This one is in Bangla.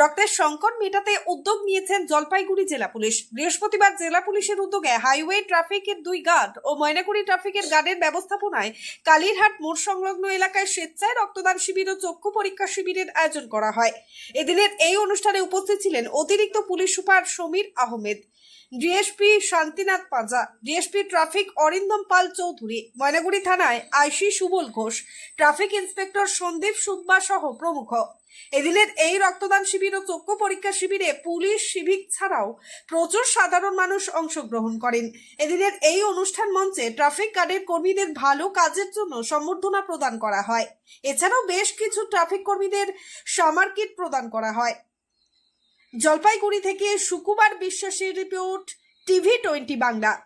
রক্তের সংকট মেটাতে উদ্যোগ নিয়েছেন জলপাইগুড়ি জেলা পুলিশ। বৃহস্পতিবার জেলা পুলিশের উদ্যোগে হাইওয়ে ট্রাফিকের দুই গার্ড ও ময়নাগুড়ি ট্রাফিকের গার্ডের ব্যবস্থাপনায় কালীরহাট মোড় সংলগ্ন এলাকায় স্বেচ্ছায় রক্তদান শিবির ও চক্ষু পরীক্ষা শিবিরের আয়োজন করা হয়। এদিনের এই অনুষ্ঠানে উপস্থিত ছিলেন অতিরিক্ত police super Samir Ahmed, DSP Shantinath Panja, DSP traffic Arindam Pal Chowdhury, Maynaguri থানায় IC Subal Ghosh, traffic inspector Sandip Subba সহ প্রমুখ। এদিনের এই রক্তদান শিবির ও চক্ষু পরীক্ষা শিবিরে পুলিশ, সিভিক ছাড়াও প্রচুর সাধারণ মানুষ অংশগ্রহণ করেন। এদিনের এই অনুষ্ঠান মঞ্চে ট্রাফিক গার্ডের কর্মীদের ভালো কাজের জন্য সম্বর্ধনা প্রদান করা হয়। এছাড়াও বেশ কিছু ট্রাফিক কর্মীদের সামার কিট প্রদান করা হয়। জলপাইগুড়ি থেকে সুকুমার বিশ্বাসের রিপোর্ট, টিভি টোয়েন্টি বাংলা।